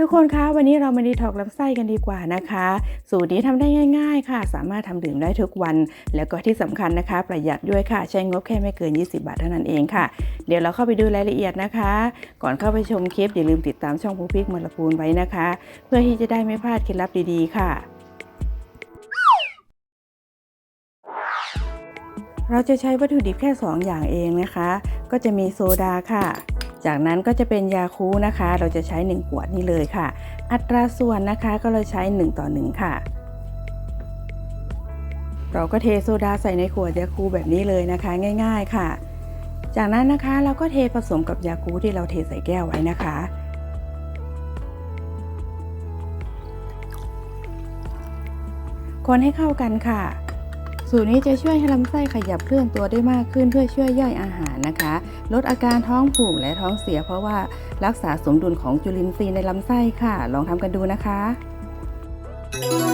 ทุกคนคะวันนี้เรามาดีท็อกลำไส้กันดีกว่านะคะ สูตรนี้ทำได้ง่าย ๆ ค่ะ สามารถทำดื่มได้ทุกวัน แล้วก็ที่สำคัญนะคะ ประหยัดด้วยค่ะ ใช้งบแค่ไม่เกิน 20 บาทเท่านั้นเองค่ะ เดี๋ยวเราเข้าไปดูรายละเอียดนะคะ ก่อนเข้าไปชมคลิปอย่าลืมติดตามช่องพูพิกมลปูนไว้นะคะ เพื่อที่จะได้ไม่พลาดเคล็ดลับดีๆ ค่ะเราจะใช้วัตถุดิบแค่ 2 อย่างเองนะคะ ก็จะมีโซดาค่ะ จากนั้นก็จะเป็นยาคูนะคะ เราจะใช้ 1 ขวดนี่เลยค่ะ อัตราส่วนนะคะก็เราใช้ 1 ต่อ 1 ค่ะ เราก็เทโซดาใส่ในขวดยาคูแบบนี้เลยนะคะ ง่ายๆค่ะ จากนั้นนะคะเราก็เทผสมกับยาคูที่เราเทใส่แก้วไว้นะคะคนให้เข้ากันค่ะ สูตรนี้จะช่วยให้ลำไส้ขยับเคลื่อนตัวได้มากขึ้นเพื่อช่วยย่อยอาหารนะคะ ลดอาการท้องผูกและท้องเสีย เพราะว่ารักษาสมดุลของจุลินทรีย์ในลำไส้ค่ะ ลองทำกันดูนะคะ